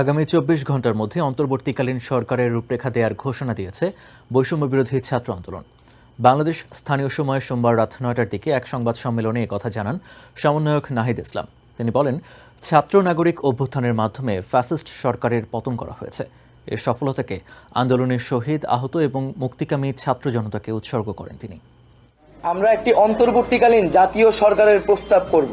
আগামী চব্বিশ ঘণ্টার মধ্যে অন্তর্বর্তীকালীন সরকারের রূপরেখা দেওয়ার ঘোষণা দিয়েছে বৈষম্য বিরোধী ছাত্র আন্দোলন। বাংলাদেশ স্থানীয় সময় সোমবার রাত নয়টার দিকে এক সংবাদ সম্মেলনে কথা জানান সমন্বয়ক নাহিদ ইসলাম। তিনি বলেন, ছাত্র নাগরিক অভ্যুত্থানের মাধ্যমে ফ্যাসিস্ট সরকারের পতন করা হয়েছে। এর সফলতাকে আন্দোলনের শহীদ, আহত এবং মুক্তিকামী ছাত্র জনতাকে উৎসর্গ করেন তিনি। আমরা একটি অন্তর্বর্তীকালীন জাতীয় সরকারের প্রস্তাব করব।